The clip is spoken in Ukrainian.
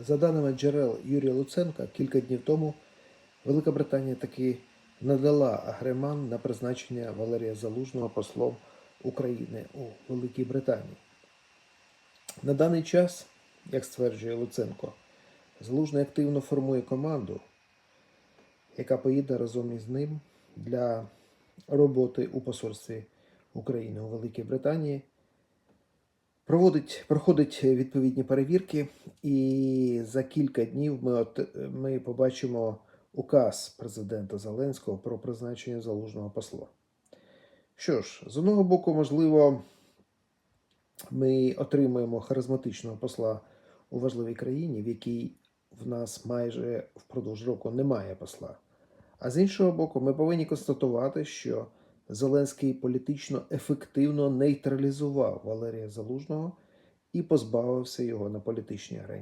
За даними джерел Юрія Луценка, кілька днів тому Велика Британія таки надала агреман на призначення Валерія Залужного послом України у Великій Британії. На даний час, як стверджує Луценко, Залужний активно формує команду, яка поїде разом із ним для роботи у посольстві України у Великій Британії. Проводить, проходить відповідні перевірки, і за кілька днів ми, от, ми побачимо указ президента Зеленського про призначення залужного посла. Що ж, з одного боку, можливо, ми отримаємо харизматичного посла у важливій країні, в якій в нас майже впродовж року немає посла. А з іншого боку, ми повинні констатувати, що Зеленський політично ефективно нейтралізував Валерія Залужного і позбавився його на політичній арені.